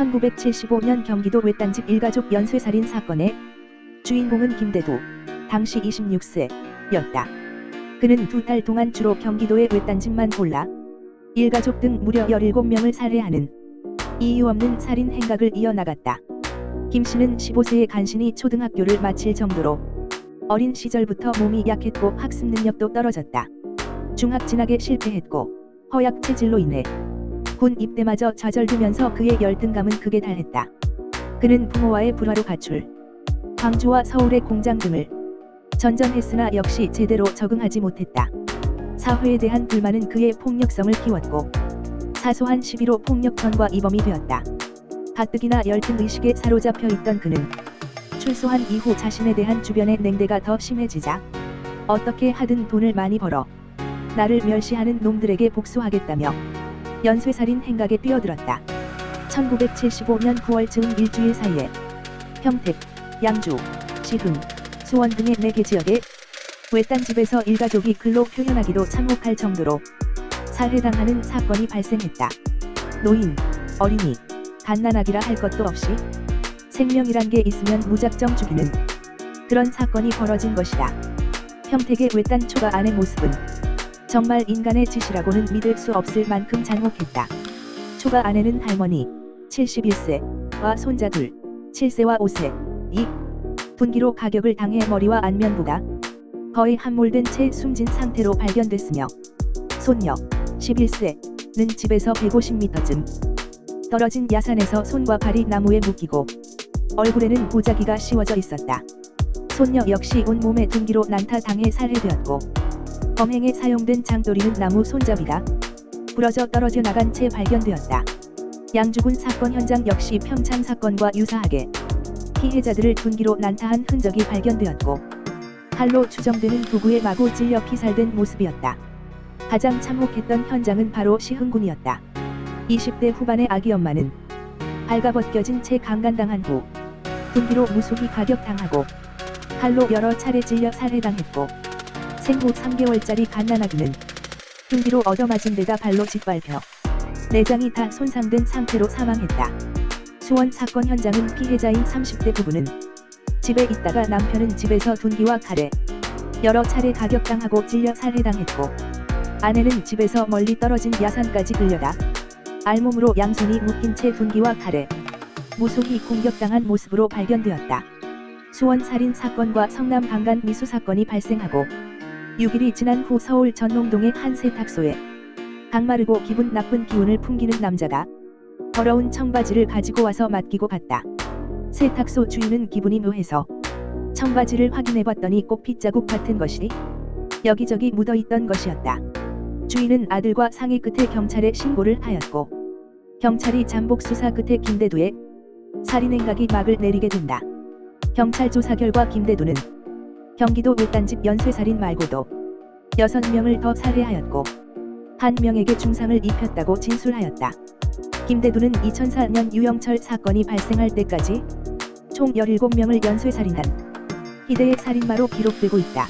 1975년 경기도 외딴집 일가족 연쇄살인 사건의 주인공은 김대두, 당시 26세였다. 그는 두 달 동안 주로 경기도의 외딴집만 골라 일가족 등 무려 17명을 살해하는 이유 없는 살인 행각을 이어나갔다. 김 씨는 15세에 간신히 초등학교를 마칠 정도로 어린 시절부터 몸이 약했고 학습 능력도 떨어졌다. 중학 진학에 실패했고 허약 체질로 인해 군 입대마저 좌절되면서 그의 열등감은 극에 달했다. 그는 부모와의 불화로 가출, 광주와 서울의 공장 등을 전전했으나 역시 제대로 적응하지 못했다. 사회에 대한 불만은 그의 폭력성을 키웠고 사소한 시비로 폭력전과 이범이 되었다. 가뜩이나 열등 의식에 사로잡혀 있던 그는 출소한 이후 자신에 대한 주변의 냉대가 더 심해지자 어떻게 하든 돈을 많이 벌어 나를 멸시하는 놈들에게 복수하겠다며 연쇄살인 행각에 뛰어들었다. 1975년 9월 즈음 일주일 사이에 평택, 양주, 시흥, 수원 등의 4개 지역에 외딴 집에서 일가족이 글로 표현하기도 참혹할 정도로 살해당하는 사건이 발생했다. 노인, 어린이, 갓난아기라 할 것도 없이 생명이란 게 있으면 무작정 죽이는 그런 사건이 벌어진 것이다. 평택의 외딴 초가 안의 모습은 정말 인간의 짓이라고는 믿을 수 없을 만큼 잔혹했다. 초가 안에는 할머니 71세와 손자 둘 7세와 5세 이 분기로 가격을 당해 머리와 안면부가 거의 함몰된 채 숨진 상태로 발견됐으며 손녀 11세는 집에서 150m쯤 떨어진 야산에서 손과 발이 나무에 묶이고 얼굴에는 보자기가 씌워져 있었다. 손녀 역시 온몸에 둔기로 난타당해 살해되었고 범행에 사용된 장도리는 나무 손잡이가 부러져 떨어져 나간 채 발견되었다. 양주군 사건 현장 역시 평창 사건과 유사하게 피해자들을 둔기로 난타한 흔적이 발견되었고 칼로 추정되는 도구에 마구 찔려 피살된 모습이었다. 가장 참혹했던 현장은 바로 시흥군이었다. 20대 후반의 아기 엄마는 발가벗겨진 채 강간당한 후 둔기로 무속히 가격당하고 칼로 여러 차례 찔려 살해당했고 생후 3개월짜리 갓난아기는 둔기로 얻어맞은 데다 발로 짓밟혀 내장이 다 손상된 상태로 사망했다. 수원 사건 현장은 피해자인 30대 부부는 집에 있다가 남편은 집에서 둔기와 칼에 여러 차례 가격당하고 찔려 살해당했고 아내는 집에서 멀리 떨어진 야산까지 끌려다 알몸으로 양손이 묶인 채 둔기와 칼에 무속히 공격당한 모습으로 발견되었다. 수원 살인 사건과 성남 강간 미수 사건이 발생하고 6일이 지난 후 서울 전농동의 한 세탁소에 강마르고 기분 나쁜 기운을 풍기는 남자가 더러운 청바지를 가지고 와서 맡기고 갔다. 세탁소 주인은 기분이 묘해서 청바지를 확인해 봤더니 꼭 핏자국 같은 것이 여기저기 묻어 있던 것이었다. 주인은 아들과 상의 끝에 경찰에 신고를 하였고 경찰이 잠복 수사 끝에 김대두의 살인 행각이 막을 내리게 된다. 경찰 조사 결과 김대두는 경기도 외딴집 연쇄살인 말고도 6명을 더 살해하였고 한 명에게 중상을 입혔다고 진술하였다. 김대두는 2004년 유영철 사건이 발생할 때까지 총 17명을 연쇄살인한 희대의 살인마로 기록되고 있다.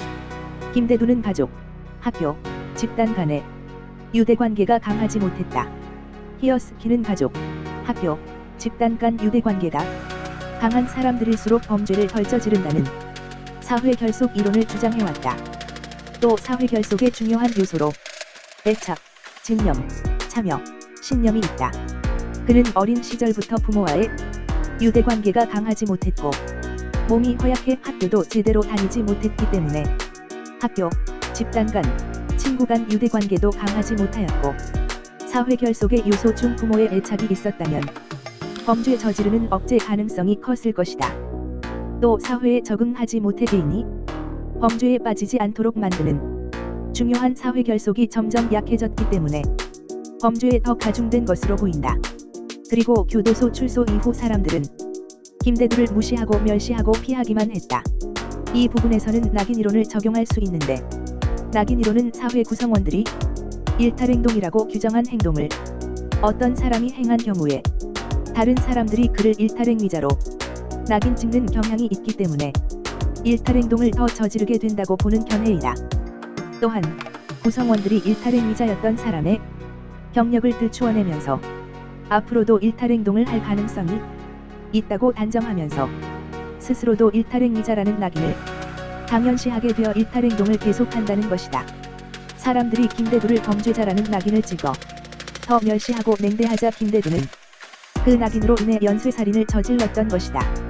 김대두는 가족, 학교, 집단 간에 유대 관계가 강하지 못했다. 히어스키는 가족, 학교, 집단 간 유대 관계가 강한 사람들일수록 범죄를 덜 저지른다는 사회 결속 이론을 주장해왔다. 또 사회 결속의 중요한 요소로 애착, 집념, 참여, 신념이 있다. 그는 어린 시절부터 부모와의 유대 관계가 강하지 못했고 몸이 허약해 학교도 제대로 다니지 못했기 때문에 학교, 집단 간, 친구 간 유대 관계도 강하지 못하였고 사회 결속의 요소 중 부모의 애착이 있었다면 범죄 저지르는 억제 가능성이 컸을 것이다. 또 사회에 적응하지 못해 개인이 범죄에 빠지지 않도록 만드는 중요한 사회 결속이 점점 약해졌기 때문에 범죄에 더 가중된 것으로 보인다. 그리고 교도소 출소 이후 사람들은 김대두를 무시하고 멸시하고 피하기만 했다. 이 부분에서는 낙인 이론을 적용할 수 있는데 낙인 이론은 사회 구성원들이 일탈 행동이라고 규정한 행동을 어떤 사람이 행한 경우에 다른 사람들이 그를 일탈 행위자로 낙인 찍는 경향이 있기 때문에 일탈 행동을 더 저지르게 된다고 보는 견해이다. 또한 구성원들이 일탈 행위자였던 사람의 경력을 들추어내면서 앞으로도 일탈 행동을 할 가능성이 있다고 단정하면서 스스로도 일탈 행위자라는 낙인을 당연시하게 되어 일탈 행동을 계속한다는 것이다. 사람들이 김대두를 범죄자라는 낙인을 찍어 더 멸시하고 냉대하자 김대두는 그 낙인으로 인해 연쇄살인을 저질렀던 것이다.